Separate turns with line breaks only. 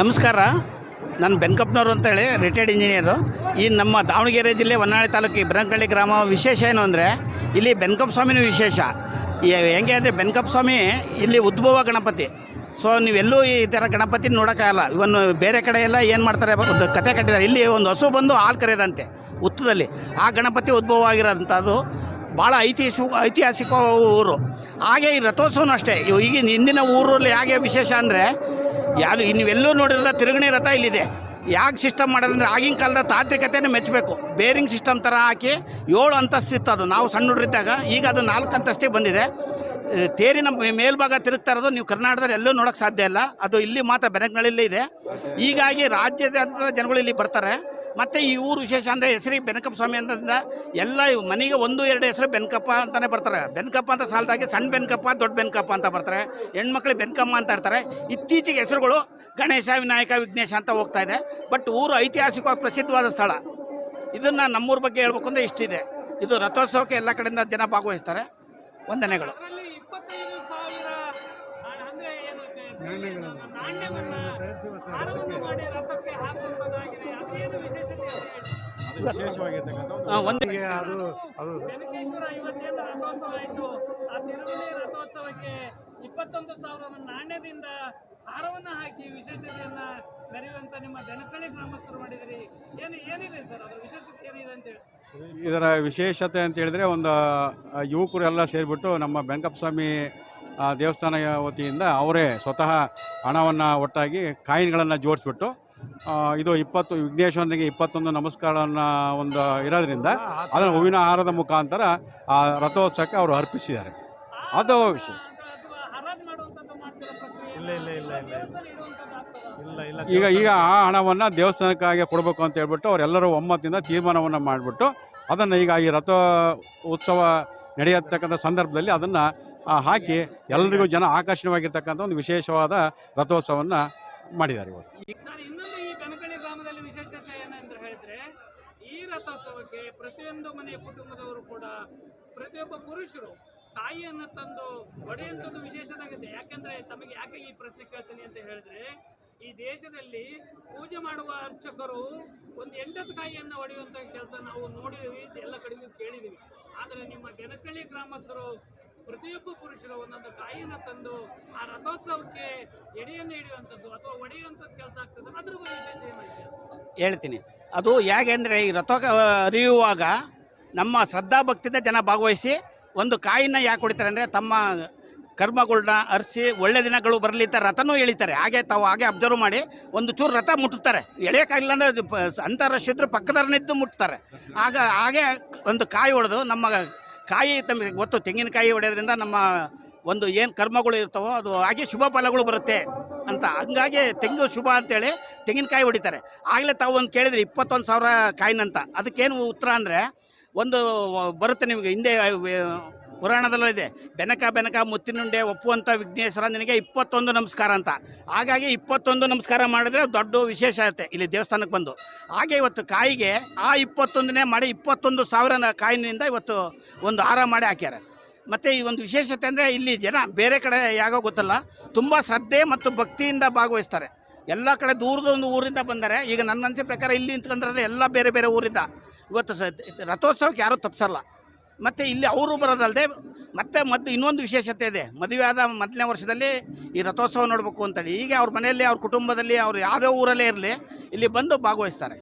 ನಮಸ್ಕಾರ. ನಾನು ಬೆನ್ಕಪ್ನವರು ಅಂತೇಳಿ ರಿಟೈರ್ಡ್ ಇಂಜಿನಿಯರು ಈ ನಮ್ಮ ದಾವಣಗೆರೆ ಜಿಲ್ಲೆ ಹೊನ್ನಾಳಿ ತಾಲೂಕು ಬೆನಕಳ್ಳಿ ಗ್ರಾಮ ವಿಶೇಷ ಏನು ಅಂದರೆ, ಇಲ್ಲಿ ಬೆನ್ಕಪ್ಪ ಸ್ವಾಮಿನೂ ವಿಶೇಷ. ಹೆಂಗೆ ಅಂದರೆ ಬೆನ್ಕಪ್ಪ ಸ್ವಾಮಿ ಇಲ್ಲಿ ಉದ್ಭವ ಗಣಪತಿ. ಸೊ ನೀವೆಲ್ಲೂ ಈ ಥರ ಗಣಪತಿ ನೋಡೋಕ್ಕಾಗಲ್ಲ. ಇವನು ಬೇರೆ ಕಡೆ ಎಲ್ಲ ಏನು ಮಾಡ್ತಾರೆ ಒಂದು ಕತೆ ಕಟ್ಟಿದ್ದಾರೆ. ಇಲ್ಲಿ ಒಂದು ಹಸು ಬಂದು ಹಾಲು ಕರೆಯದಂತೆ ಉತ್ತದಲ್ಲಿ. ಆ ಗಣಪತಿ ಉದ್ಭವ ಆಗಿರೋಂಥದ್ದು ಭಾಳ ಐತಿಹಾಸಿಕ ಐತಿಹಾಸಿಕ ಊರು. ಹಾಗೆ ಈ ರಥೋತ್ಸವನೂ ಅಷ್ಟೇ. ಈಗಿನ ಹಿಂದಿನ ಊರಲ್ಲಿ ಹೇಗೆ ವಿಶೇಷ ಅಂದರೆ ಯಾರು ನೀವೆಲ್ಲೂ ನೋಡಿರಲ್ಲ ತಿರುಗಣಿ ರಥ ಇಲ್ಲಿದೆ. ಯಾಕೆ ಸಿಸ್ಟಮ್ ಮಾಡೋದಂದ್ರೆ ಆಗಿನ ಕಾಲದ ತಾಂತ್ರಿಕತೆನೇ ಮೆಚ್ಚಬೇಕು. ಬೇರಿಂಗ್ ಸಿಸ್ಟಮ್ ಥರ ಹಾಕಿ ಏಳು ಅಂತಸ್ತಿತ್ತು ಅದು. ನಾವು ಸಣ್ಣ ಹುಡುಗರಿದ್ದಾಗ ಈಗ ಅದು ನಾಲ್ಕು ಅಂತಸ್ತಿಗೆ ಬಂದಿದೆ. ತೇರಿನ ಮೇಲ್ಭಾಗ ತಿರುಗ್ತಾ ಇರೋದು ನೀವು ಕರ್ನಾಟಕದಲ್ಲಿ ಎಲ್ಲೂ ನೋಡೋಕ್ಕೆ ಸಾಧ್ಯ ಇಲ್ಲ. ಅದು ಇಲ್ಲಿ ಮಾತ್ರ ಬೆನಗ್ನಳ್ಳಿಲ್ಲೇ ಇದೆ. ಹೀಗಾಗಿ ರಾಜ್ಯದ ಜನಗಳು ಇಲ್ಲಿ ಬರ್ತಾರೆ. ಮತ್ತು ಈ ಊರು ವಿಶೇಷ ಅಂದರೆ ಹೆಸರಿಗೆ ಬೆನಕಪ್ಪ ಸ್ವಾಮಿ ಅಂತಂದ ಎಲ್ಲ ಮನೆಗೆ ಒಂದು ಎರಡು ಹೆಸರು ಬೆನಕಪ್ಪ ಅಂತಲೇ ಬರ್ತಾರೆ. ಬೆನಕಪ್ಪ ಅಂತ ಸಾಲದಾಗಿ ಸಣ್ಣ ಬೆನ್ಕಪ್ಪ ದೊಡ್ಡ ಬೆನಕಪ್ಪ ಅಂತ ಬರ್ತಾರೆ. ಹೆಣ್ಮಕ್ಳು ಬೆನಕಮ್ಮ ಅಂತ ಇರ್ತಾರೆ. ಇತ್ತೀಚೆಗೆ ಹೆಸರುಗಳು ಗಣೇಶ ವಿನಾಯಕ ವಿಘ್ನೇಶ ಅಂತ ಹೋಗ್ತಾ ಇದೆ. ಬಟ್ ಊರು ಐತಿಹಾಸಿಕವಾಗಿ ಪ್ರಸಿದ್ಧವಾದ ಸ್ಥಳ. ಇದನ್ನು ನಮ್ಮೂರ ಬಗ್ಗೆ ಹೇಳ್ಬೇಕು ಅಂದರೆ ಇಷ್ಟಿದೆ. ಇದು ರಥೋತ್ಸವಕ್ಕೆ ಎಲ್ಲ ಕಡೆಯಿಂದ ಜನ ಭಾಗವಹಿಸ್ತಾರೆ. ವಂದನೆಗಳು.
ಒಂದು ಅದು ಅದು
ರಥೋತ್ಸವಕ್ಕೆ ಇಪ್ಪತ್ತೊಂದು ಸಾವಿರ ನಾಣ್ಯದಿಂದ ಹಾರವನ್ನ ಹಾಕಿ ವಿಶೇಷತೆಯನ್ನ ಮೆರೆಯುವಂತ ನಿಮ್ಮ ಬೆನಕಳ್ಳಿ ಗ್ರಾಮಸ್ಥರು ಮಾಡಿದಿರಿ. ಏನು ಏನಿದೆ ಸರ್ ಅದರ ವಿಶೇಷತೆ ಏನಿದೆ ಅಂತ ಹೇಳಿ?
ಇದರ ವಿಶೇಷತೆ ಅಂತ ಹೇಳಿದ್ರೆ ಒಂದು ಯುವಕರು ಎಲ್ಲ ಸೇರಿಬಿಟ್ಟು ನಮ್ಮ ಬೆಂಕಪ್ಪ ಸ್ವಾಮಿ ಆ, ದೇವಸ್ಥಾನ ವತಿಯಿಂದ ಅವರೇ ಸ್ವತಃ ಹಣವನ್ನು ಒಟ್ಟಾಗಿ ಕಾಯಿನ್ಗಳನ್ನು ಜೋಡಿಸ್ಬಿಟ್ಟು ಇದು ಇಪ್ಪತ್ತು ವಿಘ್ನೇಶ್ವರನಿಗೆ ಇಪ್ಪತ್ತೊಂದು ನಮಸ್ಕಾರವನ್ನು ಒಂದು ಇರೋದ್ರಿಂದ ಅದನ್ನು ಹೂವಿನ ಹಾರದ ಮುಖಾಂತರ ಆ ರಥೋತ್ಸವಕ್ಕೆ ಅವರು ಅರ್ಪಿಸಿದ್ದಾರೆ. ಅದು ವಿಷಯ. ಈಗ ಈಗ ಆ ಹಣವನ್ನು ದೇವಸ್ಥಾನಕ್ಕಾಗಿ ಕೊಡಬೇಕು ಅಂತ ಹೇಳ್ಬಿಟ್ಟು ಅವರೆಲ್ಲರೂ ಒಮ್ಮತ್ತಿಂದ ತೀರ್ಮಾನವನ್ನು ಮಾಡಿಬಿಟ್ಟು ಅದನ್ನು ಈಗ ಈ ರಥ ಉತ್ಸವ ನಡೆಯತಕ್ಕಂಥ ಸಂದರ್ಭದಲ್ಲಿ ಅದನ್ನು ಹಾಕಿ ಎಲ್ಲರಿಗೂ ಜನ ಆಕರ್ಷಣವಾಗಿರ್ತಕ್ಕಂಥ ಒಂದು ವಿಶೇಷವಾದ ರಥೋತ್ಸವವನ್ನು ಮಾಡಿದ್ದಾರೆ ಇವರು
ಸರ್ ಇನ್ನೊಂದು ಈ ಬೆನಕಳ್ಳಿ ಗ್ರಾಮದಲ್ಲಿ ವಿಶೇಷತೆ ಏನಂದ್ರೆ ಹೇಳಿದ್ರೆ, ಈ ರಥೋತ್ಸವಕ್ಕೆ ಪ್ರತಿಯೊಂದು ಮನೆಯ ಕುಟುಂಬದವರು ಕೂಡ ಪ್ರತಿಯೊಬ್ಬ ಪುರುಷರು ತಾಯಿಯನ್ನು ತಂದು ಹೊಡೆಯುವಂಥದ್ದು ವಿಶೇಷವಾಗಿದೆ ಯಾಕೆಂದ್ರೆ ತಮಗೆ ಯಾಕೆ ಈ ಪ್ರಶ್ನೆ ಕೇಳ್ತೀನಿ ಅಂತ ಹೇಳಿದ್ರೆ, ಈ ದೇಶದಲ್ಲಿ ಪೂಜೆ ಮಾಡುವ ಅರ್ಚಕರು ಒಂದು ಎಂಡದ ಕಾಯಿಯನ್ನು ಹೊಡೆಯುವಂಥ ಕೆಲಸ ನಾವು ನೋಡಿದೀವಿ, ಎಲ್ಲ ಕಡೆಗೂ ಕೇಳಿದೀವಿ. ಆದರೆ ನಿಮ್ಮ ಬೆನಕಳ್ಳಿ ಗ್ರಾಮಸ್ಥರು ಪ್ರತಿಯೊಬ್ಬ ಒಂದೊಂದು ಕಾಯಿಯನ್ನು ತಂದು ಆ ರಥೋತ್ಸವಕ್ಕೆ ಎಡೆಯನ್ನು ಹಿಡಿಯುವಂಥದ್ದು ಅಥವಾ ಒಡೆಯುವಂಥದ್ದು ಕೆಲಸ ಆಗ್ತದೆ, ಅದ್ರ ಬಗ್ಗೆ ವಿಶೇಷ
ಹೇಳ್ತೀನಿ. ಅದು ಹೇಗೆ ಅಂದರೆ ಈ ರಥ ಅರಿಯುವಾಗ ನಮ್ಮ ಶ್ರದ್ಧಾ ಭಕ್ತಿಯಿಂದ ಜನ ಭಾಗವಹಿಸಿ ಒಂದು ಕಾಯಿನ ಯಾಕೆ ಹೊಡಿತಾರೆ ಅಂದರೆ ತಮ್ಮ ಕರ್ಮಗಳನ್ನ ಅರಿಸಿ ಒಳ್ಳೆ ದಿನಗಳು ಬರಲಿ ಅಂತ ರಥನೂ ಎಳಿತಾರೆ. ಹಾಗೆ ತಾವು ಹಾಗೆ ಅಬ್ಸರ್ವ್ ಮಾಡಿ ಒಂದು ಚೂರು ರಥ ಮುಟ್ಟುತ್ತಾರೆ. ಎಳೆಯೋಕ್ಕಾಗಿಲ್ಲ ಅಂದರೆ ಅದು ಪ- ಅಂತಾರಾಷ್ಟ್ರೀಯದ್ರು ಪಕ್ಕದವ್ರನ್ನಿದ್ದು ಮುಟ್ತಾರೆ. ಆಗ, ಹಾಗೆ ಒಂದು ಕಾಯಿ ಹೊಡೆದು ನಮ್ಮ ಕಾಯಿ ತಮಗೆ ಗೊತ್ತು ತೆಂಗಿನಕಾಯಿ ಹೊಡೆಯೋದ್ರಿಂದ ನಮ್ಮ ಒಂದು ಏನು ಕರ್ಮಗಳು ಇರ್ತವೋ ಅದು ಹಾಗೆ ಶುಭ ಫಲಗಳು ಬರುತ್ತೆ ಅಂತ. ಹಂಗಾಗಿ ತೆಂಗು ಶುಭ ಅಂತೇಳಿ ತೆಂಗಿನಕಾಯಿ ಹೊಡಿತಾರೆ. ಆಗಲೇ ತಾವು ಒಂದು ಕೇಳಿದ್ರಿ, ಇಪ್ಪತ್ತೊಂದು ಸಾವಿರ ಕಾಯಿನಂತ. ಅದಕ್ಕೇನು ಉತ್ತರ ಅಂದರೆ, ಒಂದು ಬರುತ್ತೆ ನಿಮಗೆ, ಹಿಂದೆ ಪುರಾಣದಲ್ಲೂ ಇದೆ. ಬೆನಕ ಬೆನಕ, ಮುತ್ತಿನುಂಡೆ ಒಪ್ಪುವಂಥ ವಿಘ್ನೇಶ್ವರ, ನಿನಗೆ ಇಪ್ಪತ್ತೊಂದು ನಮಸ್ಕಾರ ಅಂತ. ಹಾಗಾಗಿ ಇಪ್ಪತ್ತೊಂದು ನಮಸ್ಕಾರ ಮಾಡಿದ್ರೆ ದೊಡ್ಡ ವಿಶೇಷ ಆಗುತ್ತೆ ಇಲ್ಲಿ ದೇವಸ್ಥಾನಕ್ಕೆ ಬಂದು. ಹಾಗೆ ಇವತ್ತು ಕಾಯಿಗೆ ಆ ಇಪ್ಪತ್ತೊಂದನೇ ಮಾಡಿ ಇಪ್ಪತ್ತೊಂದು ಸಾವಿರ ಕಾಯಿನಿಂದ ಇವತ್ತು ಒಂದು ಹಾರ ಮಾಡಿ ಹಾಕ್ಯಾರ. ಮತ್ತು ಈ ಒಂದು ವಿಶೇಷತೆ ಅಂದರೆ ಇಲ್ಲಿ ಜನ ಬೇರೆ ಕಡೆ ಯಾಗೋ ಗೊತ್ತಲ್ಲ, ತುಂಬ ಶ್ರದ್ಧೆ ಮತ್ತು ಭಕ್ತಿಯಿಂದ ಭಾಗವಹಿಸ್ತಾರೆ. ಎಲ್ಲ ಕಡೆ ದೂರದ ಒಂದು ಊರಿಂದ ಬಂದರೆ, ಈಗ ನನ್ನ ಅನಿಸಿದ ಪ್ರಕಾರ ಇಲ್ಲಿ ನಿಂತ್ಕೊಂಡ್ರೆ ಎಲ್ಲ ಬೇರೆ ಬೇರೆ ಊರಿಂದ. ಇವತ್ತು ಸ ರಥೋತ್ಸವಕ್ಕೆ ಯಾರೂ ತಪ್ಪಿಸಲ್ಲ ಮತ್ತು ಇಲ್ಲಿ ಅವರು ಬರೋದಲ್ಲದೆ ಮತ್ತೆ ಮದ್ದು ಇನ್ನೊಂದು ವಿಶೇಷತೆ ಇದೆ. ಮದುವೆ ಆದ ಮೊದಲನೇ ವರ್ಷದಲ್ಲಿ ಈ ರಥೋತ್ಸವ ನೋಡಬೇಕು ಅಂತೇಳಿ. ಈಗ ಅವ್ರ ಮನೆಯಲ್ಲಿ, ಅವ್ರ ಕುಟುಂಬದಲ್ಲಿ, ಅವ್ರು ಯಾವುದೇ ಊರಲ್ಲೇ ಇರಲಿ, ಇಲ್ಲಿ ಬಂದು ಭಾಗವಹಿಸ್ತಾರೆ.